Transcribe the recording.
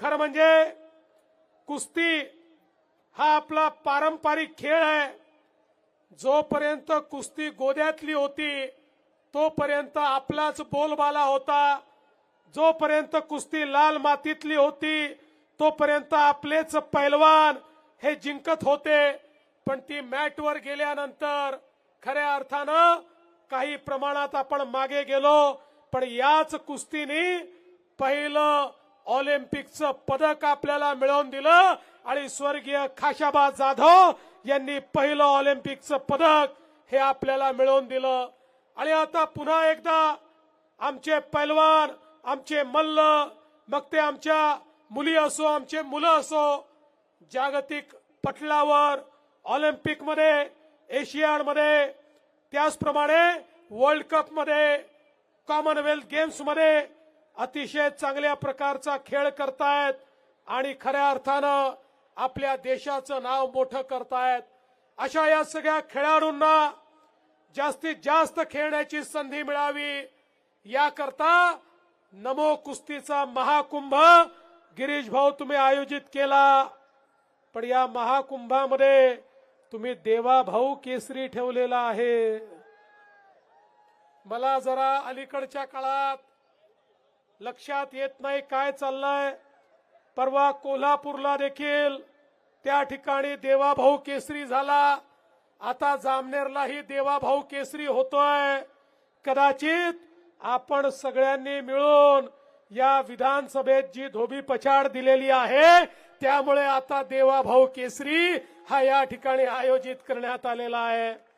खरं म्हणजे कुस्ती हा आपला पारंपरिक खेळ आहे. जोपर्यंत कुस्ती गोद्यातली होती तोपर्यंत आपलाच बोलबाला होता. जोपर्यंत कुस्ती लाल मातीतली होती तोपर्यंत आपलेच पैलवान हे जिंकत होते. पण ती मॅटवर गेल्यानंतर खऱ्या अर्थानं काही प्रमाणात आपण मागे गेलो पण याच कुस्तीने पहिलं ऑलिम्पिकचं पदक आपल्याला मिळवून दिलं. आणि स्वर्गीय खाशाबा जाधव यांनी पहिलं ऑलिम्पिकचं पदक हे आपल्याला मिळवून दिलं. आणि आता पुन्हा एकदा आमचे पैलवान आमचे मल्ल मग ते आमच्या मुली असो आमचे मुलं असो जागतिक पटलावर ऑलिम्पिकमध्ये एशियाडमध्ये त्याचप्रमाणे वर्ल्ड कपमध्ये कॉमनवेल्थ गेम्समध्ये अतिशय चांगल्या प्रकारचा खेळ करतायत आणि खऱ्या अर्थानं आपल्या देशाचं नाव मोठं करतायत. अशा या सगळ्या खेळाडूंना जास्तीत जास्त खेळण्याची संधी मिळावी. याकरता नमो कुस्तीचा महाकुंभ गिरीश भाऊ तुम्ही आयोजित केला. पण या महाकुंभामध्ये तुम्ही देवा भाऊ केसरी ठेवलेला आहे. मला जरा अलीकडच्या काळात लक्षात येत नाही काय चाललंय. परवा कोल्हापूरला देखील त्या ठिकाणी देवाभाऊ केसरी झाला. आता जामनेरलाही देवाभाऊ केसरी होतोय. कदाचित आपण सगळ्यांनी मिळून या विधानसभेत जी धोबी पछाड दिलेली आहे त्यामुळे आता देवाभाऊ केसरी हा या ठिकाणी आयोजित करण्यात आलेला आहे.